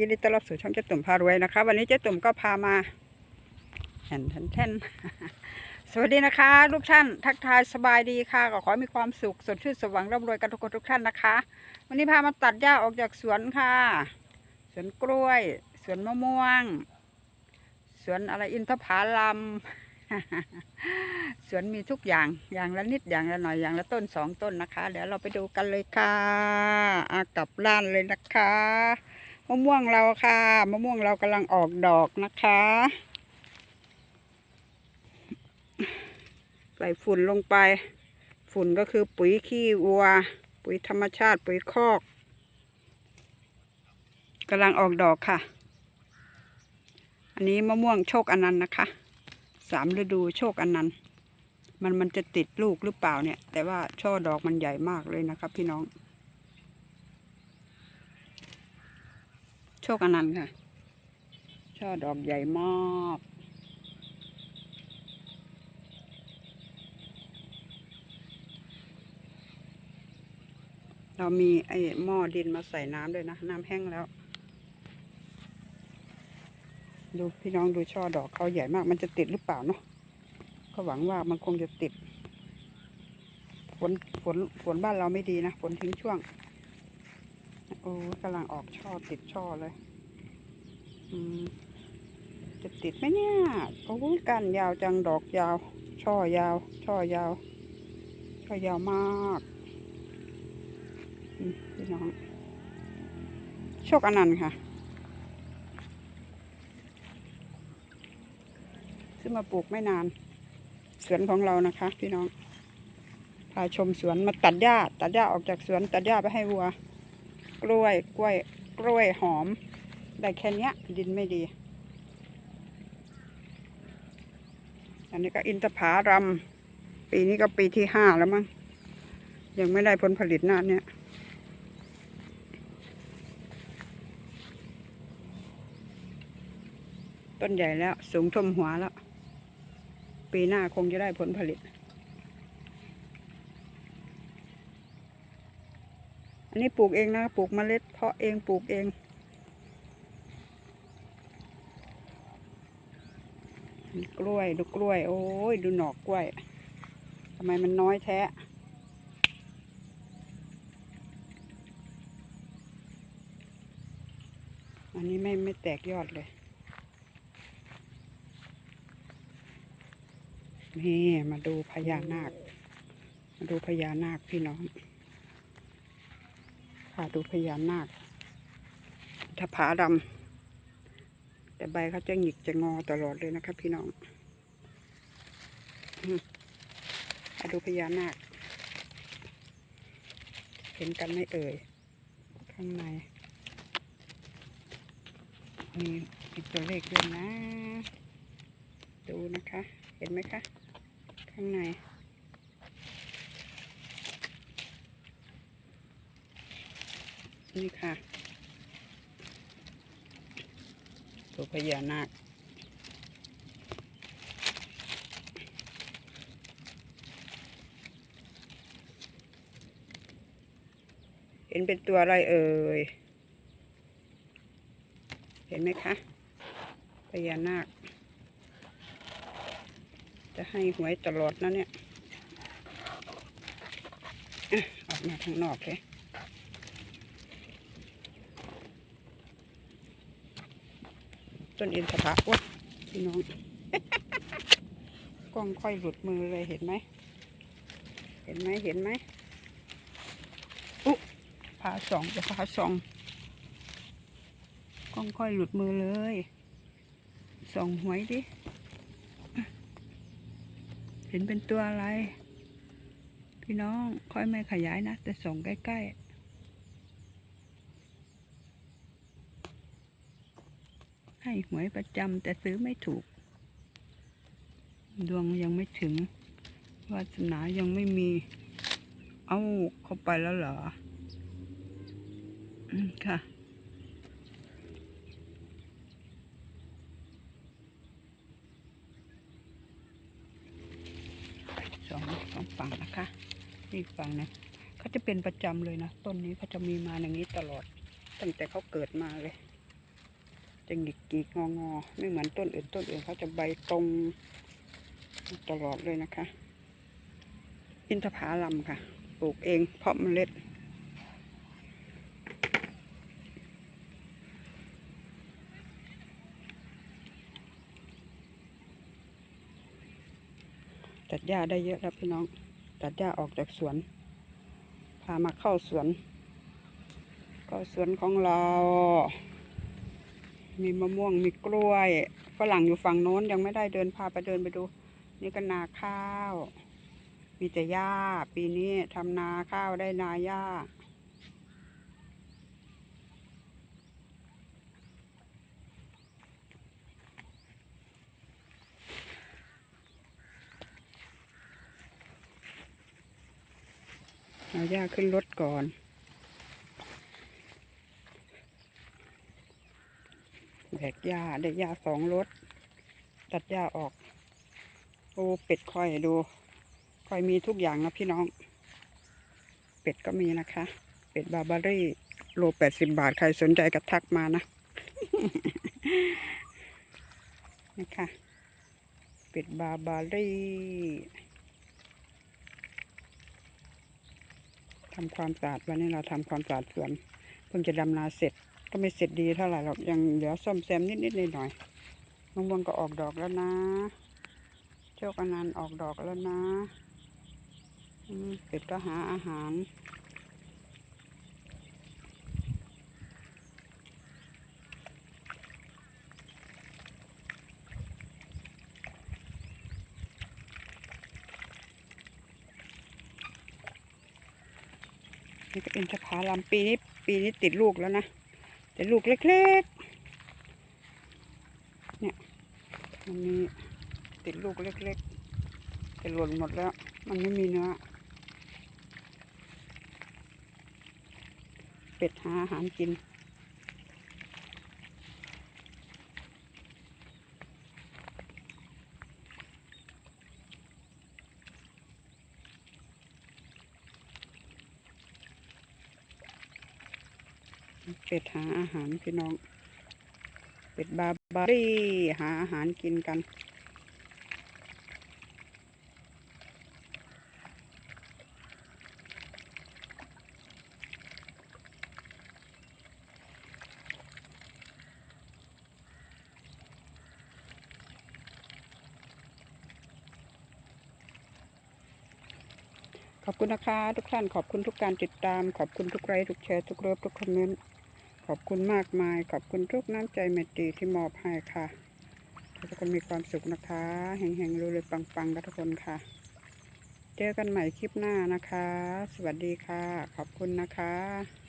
ยินดีต้อนรับสู่ช่องเจ๊ตุ่มพารวยนะคะ วันนี้เจ๊ตุ่มก็พามาแห่นแทนแทนสวัสดีนะคะ ทุกท่านทักทายสบายดีค่ะก็ขอให้มีความสุขสดชื่นสว่างร่ำรวยกันทุกคนทุกท่านนะคะ วันนี้พามาตัดหญ้าออกจากสวนค่ะ สวนกล้วย สวนมะม่วง สวนอะไรอินทผลัมสวนมีทุกอย่างอย่างละนิดอย่างละหน่อยอย่างละต้นสองต้นนะคะ เดี๋ยวเราไปดูกันเลยค่ะอากลับร้านเลยนะคะ มะม่วงเราค่ะมะม่วงเรากำลังออกดอกนะคะใส่ฝุ่นลงไป ฝุ่นก็คือปุ๋ยขี้วัว ปุ๋ยธรรมชาติปุ๋ยคอกกำลังออกดอกค่ะ อันนี้มะม่วงโชคอนันต์นะคะสามฤดูโชคอนันต์มันมันจะติดลูกหรือเปล่าเนี่ย แต่ว่าช่อดอกมันใหญ่มากเลยนะครับพี่น้อง โชคอนันต์ค่ะ ช่อดอกใหญ่มากเรามีไอ้หม้อดินมาใส่น้ำด้วยนะ น้ำแห้งแล้ว ดูพี่น้องดูช่อดอกเขาใหญ่มาก มันจะติดหรือเปล่าเนาะก็หวังว่ามันคงจะติดฝนฝนฝนบ้านเราไม่ดีนะฝนทิ้งช่วง โอ้กำลังออกช่อติดช่อเลย อืมจะติดไหมเนี่ยโอ้ยก้านยาวจังดอกยาว ช่อยาว ช่อยาว ช่อยาวมากพี่น้อง โชคอนันต์ค่ะซื้อมาปลูกไม่นาน สวนของเรานะคะ พี่น้องพาชมสวนมาตัดหญ้า ตัดหญ้าออกจากสวน ตัดหญ้าไปให้วัว กล้วย กล้วย กล้วยหอมได้แค่นี้ดินไม่ดี อันนี้ก็อินทผารัม ปีนี้ก็ปีที่ห้าแล้วมั้ง ยังไม่ได้ผลผลิตนาเนี่ยต้นใหญ่แล้ว สูงท่วมหัวแล้ว ปีหน้าคงจะได้ผลผลิต อันนี้ปลูกเองนะปลูกเมล็ดเพาะเองปลูกเอง กล้วยดูกล้วย โอ้ยดูหนอกกล้วยทำไมมันน้อยแท้อันนี้ไม่ไม่แตกยอดเลยนี่มาดูพญานาค มาดูพญานาคพี่น้อง ค่ะดูพญานาคทผาดำแต่ใบเขาจะหงิกจะงอตลอดเลยนะครับพี่น้องอืมาดูพญานาค เห็นกันไม่เอ่ย ข้างใน มีมีกตัวเลขด้วยนะ ดูนะคะ เห็นไหมคะ ข้างใน นี่ค่ะ ตัวพญานาคเห็นเป็นตัวอะไรเอ่ย เห็นไหมคะพญานาค จะให้หวยตลอดนะเนี่ยอออกมาข้างนอกเลย ต้นอินทผลัมวะพี่น้อง กล้องค่อยหลุดมือเลยเห็นไหม เห็นไหมเห็นไหมอุ๊พาสองจะพาสองกล้องค่อยหลุดมือเลยส่องหวยดิ เห็นเป็นตัวอะไร พี่น้องค่อยไม่ขยายนะ แต่ส่องใกล้ๆ ให้หวยประจำแต่ซื้อไม่ถูก ดวงยังไม่ถึง วาสนายังไม่มี เอาเข้าไปแล้วเหรออืมค่ะสองสองฝั่งนะคะนี่อีกฝั่งนึงเขาจะเป็นประจำเลยนะ ต้นนี้เขาจะมีมาอย่างนี้ตลอด ตั้งแต่เขาเกิดมาเลย จะหงิกกีกงองอๆไม่เหมือนต้นอื่นต้นอื่นเขาจะใบตรงตลอดเลยนะคะ อินทผลัมค่ะ ปลูกเองเพาะเมล็ด ตัดหญ้าได้เยอะแล้วพี่น้อง ตัดหญ้าออกจากสวน พามาเข้าสวนก็สวนของเรา มีมะม่วงมีกล้วยฝรั่งอยู่ฝั่งโน้นยังไม่ได้เดินพาไปเดินไปดู นี่ก็นาข้าว มีแต่หญ้า ปีนี้ทำนาข้าวได้นาหญ้าเอาหญ้าขึ้นรถก่อน แบกหญ้าได้หญ้าสองรถ ตัดหญ้าออก โอ้เป็ดคอยดูคอยมีทุกอย่างนะพี่น้อง เป็ดก็มีนะคะ เป็ดบาบารี่โลแปดสิบบาท ใครสนใจก็ทักมานะนะคะเป็ดบาบารี่ทำความสะอาดวันนี้เราทำความสะอาดสวนเพิ่งจะดำนาเสร็จ ก็ไม่เสร็จดีเท่าไหร่หรอกยังเหลือซ่อมแซมนิดๆหน่อยๆมะม่วงก็ออกดอกแล้วนะโชคอนันต์ออกดอกแล้วนะเป็ดก็หาอาหารนี่ก็เป็นสะพาลำปีนี้ปีนี้ติดลูกแล้วนะ แต่ลูกเล็กๆ เนี่ยมันมีติดลูกเล็กๆจะหล่นหมดแล้ว มันไม่มีเนื้อ เป็ดหาอาหารกิน เป็ดหาอาหารพี่น้อง เป็ดบาร์บารี่หาอาหารกินกัน ขอบคุณนะคะ ทุกท่านขอบคุณทุกการติดตาม ขอบคุณทุกไลค์ทุกแชร์ ทุกเลิฟทุกคอมเมนต์ ขอบคุณมากมาย ขอบคุณทุกน้ำใจเมตตีที่มอบให้ค่ะทุกคนมีความสุขนะคะแห่งๆรวยๆปังๆกันทุกคนค่ะ เจอกันใหม่คลิปหน้านะคะ สวัสดีค่ะ ขอบคุณนะคะ